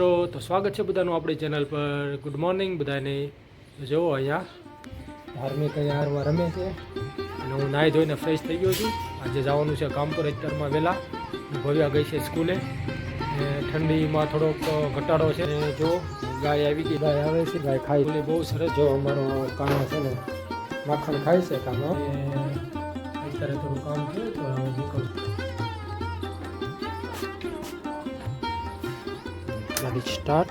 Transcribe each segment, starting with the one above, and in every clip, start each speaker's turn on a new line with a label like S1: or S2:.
S1: મિત્રો, તો સ્વાગત છે બધાનું આપણી ચેનલ પર. ગુડ મોર્નિંગ બધાને. જુઓ અહીંયા. ધાર્મિક અહીંયા હારમાં રમે છે. અને હું નાહી ધોઈને ફ્રેશ થઈ ગયો છું. આજે જવાનું છે કામ પર, અત્યારમાં વહેલા. ભવ્યા ગઈ છે સ્કૂલે. ઠંડીમાં થોડોક ઘટાડો છે. જો, ગાય આવી ગઈ. ગાય આવે છે, ગાય ખાઈ એટલે બહુ સરસ જો અમારો કાનો છે ને, માખણ ખાય છે કાનો અત્યારે થોડું કામ થયું, તો હવે નીકળું ગાડી સ્ટાર્ટ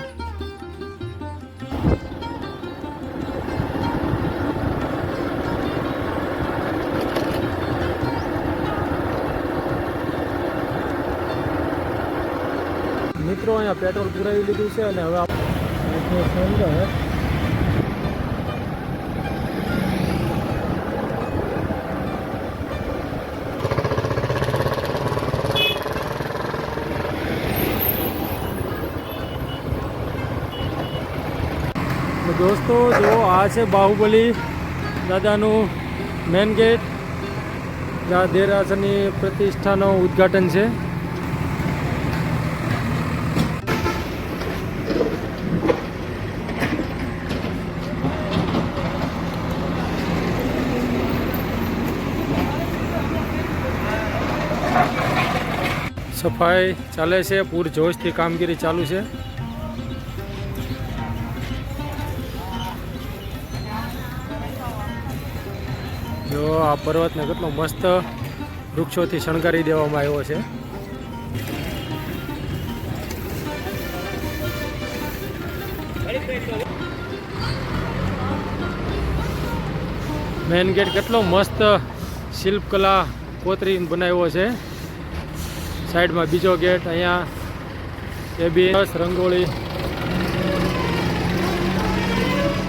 S1: મિત્રો અહીંયા પેટ્રોલ પુરાવી લીધું છે અને હવે આપણે સુંદર તો દોસ્તો જો આ છે બાહુબલી દાદાનું મેન ગેટ જ્યાં દેરાસરની પ્રતિષ્ઠાનું ઉદ્ઘાટન છે. સફાઈ ચાલે છે, પૂરજોશથી કામગીરી ચાલુ છે. જો આ પર્વતને કેટલો મસ્ત વૃક્ષોથી શણગારી દેવામાં આવ્યો છે. મેન ગેટ કેટલો મસ્ત શિલ્પકલા કોતરી બનાવ્યો છે. સાઈડમાં બીજો ગેટ અહીંયા એ બી રંગોળી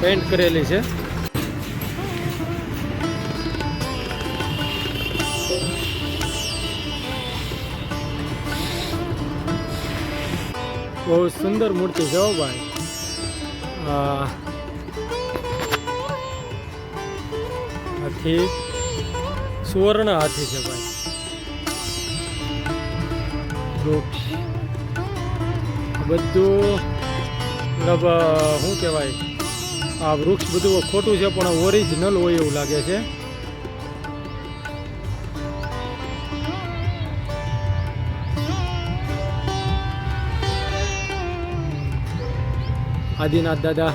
S1: પેન્ટ કરેલી છે. બહુ સુંદર મૂર્તિ છે ભાઈ. હાથી. સુવર્ણ હાથી છે ભાઈ. વૃક્ષ બધું, મતલબ શું કહેવાય? આ વૃક્ષ બધું ખોટું છે, પણ ઓરિજિનલ હોય એવું લાગે છે. આદિનાથ દાદા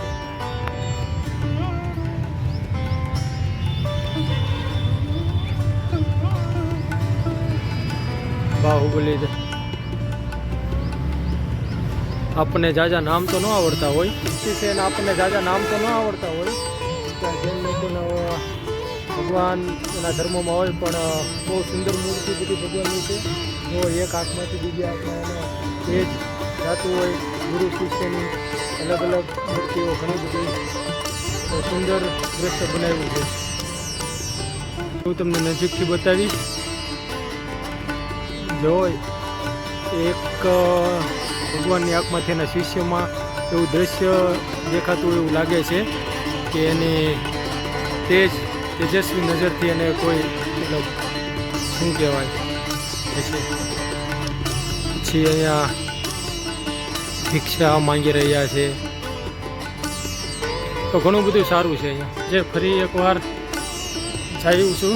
S1: બાહુબલી આપણને જાજા નામ તો ન આવડતા હોય છે આપણને જાજા નામ તો ન આવડતા હોય જૈન લોકોનો ભગવાન એના ધર્મમાં હોય, પણ બહુ સુંદર મૂર્તિ બધી ભગવાનની છે. જો એક હાથમાંથી બીજા હાથમાં એને એ જ જાતું હોય, ગુરુ શિષ્યની. અલગ અલગ મૂર્તિઓ ઘણી બધી સુંદર દ્રશ્ય બનાવ્યું છે. હું તમને નજીકથી બતાવીશ. જો એક ભગવાનની આંખમાંથી એના શિષ્યમાં એવું દ્રશ્ય દેખાતું એવું લાગે છે કે એની તેજ તેજસ્વી નજરથી એને કોઈ, મતલબ શું કહેવાય? પછી અહીંયા ભિક્ષા માંગી રહ્યા છે. તો ઘણું બધું સારું છે અહીંયા. જે ફરી એકવાર જાયું છું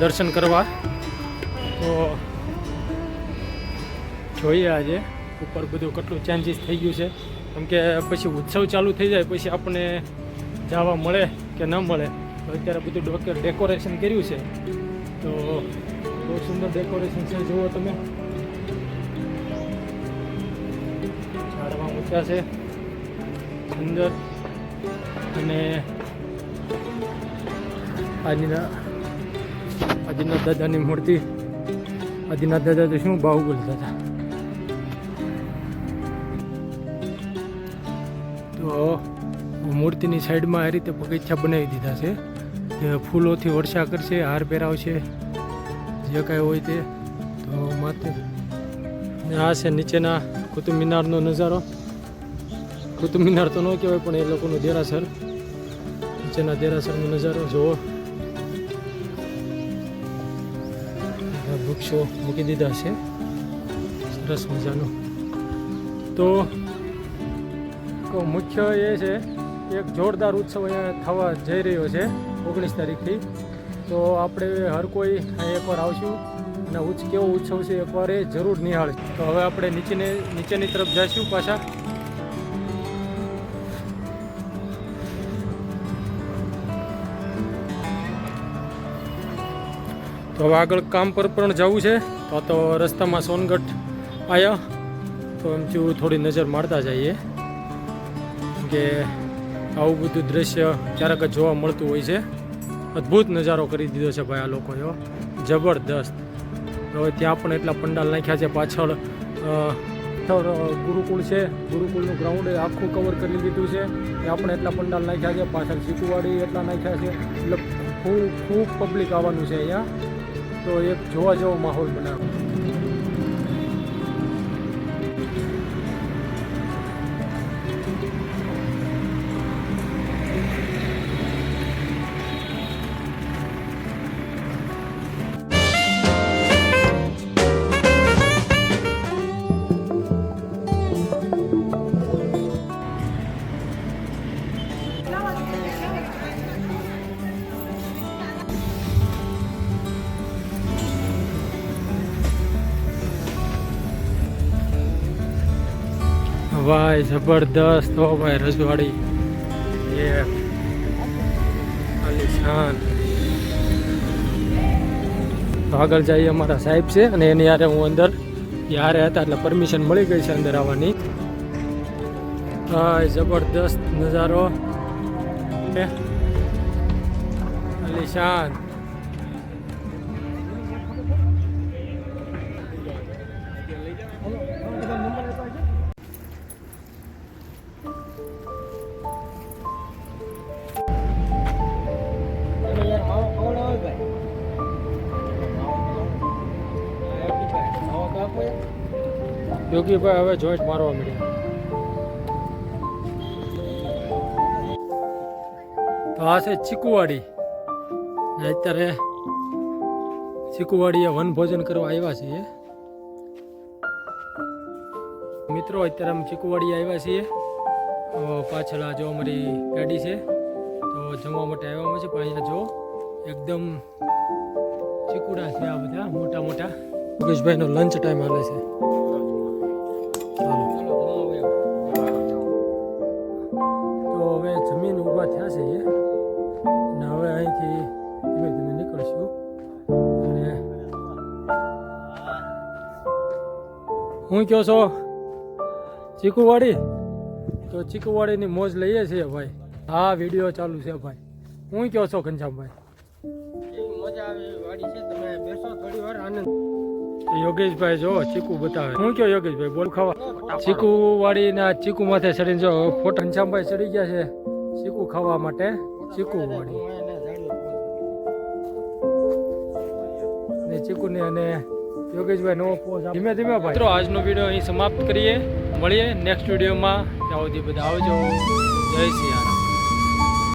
S1: દર્શન કરવા. તો જોઈએ આજે ઉપર બધું કેટલું ચેન્જીસ થઈ ગયું છે. કેમ કે પછી ઉત્સવ ચાલુ થઈ જાય, પછી આપણને જવા મળે કે ન મળે. તો અત્યારે બધું ડેકોરેશન કર્યું છે. તો બહુ સુંદર ડેકોરેશન છે. જુઓ તમે. ઝાડવા છે. સુંદર અને આજના આદિનાથ દાદાની મૂર્તિ. આદિનાથ દાદા તો શું બાહુબલ દાદા તો મૂર્તિની સાઈડમાં આ રીતે બગીચા બનાવી દીધા છે. ફૂલોથી વર્ષા કરશે, હાર પહેરાવશે, જે કાંઈ હોય તે. તો માથે આ છે નીચેના કુતુબ મિનારનો નજારો. કુતુબ મિનાર તો ન કહેવાય, પણ એ લોકોનું દેરાસર નીચેના દેરાસરનો નજારો જુઓ વૃક્ષો મૂકી દીધા છે. સરસ મજાનો. તો તો મુખ્ય એ છે, એક જોરદાર ઉત્સવ અહીંયા થવા જઈ રહ્યો છે, ઓગણીસ તારીખથી. તો આપણે હર કોઈ એકવાર આવશું, અને ઉચ્ચ કેવો ઉત્સવ છે, એકવાર એ જરૂર નિહાળ તો હવે આપણે નીચેને, નીચેની તરફ જઈશું પાછા. તો હવે આગળ કામ પર પણ જવું છે. તો તો રસ્તામાં સોનગઢ આવ્યા તો એમ થયું થોડી નજર મારતા જઈએ. કે આવું બધું દ્રશ્ય ક્યારેક જ જોવા મળતું હોય છે. અદ્ભુત નજારો કરી દીધો છે ભાઈ આ લોકોએ જબરદસ્ત. હવે ત્યાં પણ એટલા પંડાલ નાખ્યા છે પાછળ. ગુરુકુળ છે. ગુરુકુળનું ગ્રાઉન્ડ આખું કવર કરી દીધું છે. ત્યાં પણ એટલા પંડાલ નાખ્યા છે. પાછળ ચીકુવાડી એટલા નાખ્યા છે. એટલે ખૂબ ખૂબ પબ્લિક આવવાનું છે અહીંયા. તો એક જોવા જેવો માહોલ બનાવે ભાઈ જબરદસ્ત, હો ભાઈ, રજવાડી. એ આલિશાન તો આગળ જઈએ અમારા સાહેબ છે અને એની યારે હું અંદર યારે હતા એટલે પરમિશન મળી ગઈ છે અંદર આવવાની. ભાઈ, જબરદસ્ત નજારો. આલિશાન યોગીભાઈ હવે જોઈન્ટ મારવા મળ્યા તો આ છે ચીકુવાડી. ને અત્યારે ચીકુવાડીએ વનભોજન કરવા આવ્યા છીએ. મિત્રો, અત્યારે અમે ચીકુવાડી આવ્યા છીએ. પાછળ આ જો અમારી ગાડી છે. તો જમવા માટે આવ્યા છે પણ અહીંયા જો એકદમ ચીકુડા છે આ બધા મોટા મોટા યોગેશભાઈનો લંચ ટાઈમ હાલે છે. હવે જમીન ઊભા થયા છે અને હવે અહીંથી ધીમે ધીમે નીકળશું. અને હું કહો છો? ચીકુવાડી? તો ચીકુવાડીની મોજ લઈએ છીએ ભાઈ. હા વીડિયો ચાલુ છે ભાઈ. હું કહો છો ઘનશ્યામભાઈ?
S2: મજા આવે, વાડી છે આનંદ.
S1: યોગેશભાઈ, જો, ચીકુ બતાવે. હું કયો યોગેશભાઈ? બોલ ખાવા ચીકુ વાળી ના ચીકુ માથે ચડીને જો ફોટા ઘનશ્યામભાઈ ચડી ગયા છે. ચીકુ ખાવા માટે ચીકુ વાળી ને ચીકુને અને યોગેશભાઈ નવો પોઝ ધીમે ધીમે ભાઈ. મિત્રો, આજનો વીડિયો અહીં સમાપ્ત કરીએ. મળીએ નેક્સ્ટ વિડીયોમાં. ત્યાં સુધી બધા આવજો. જય શ્રી.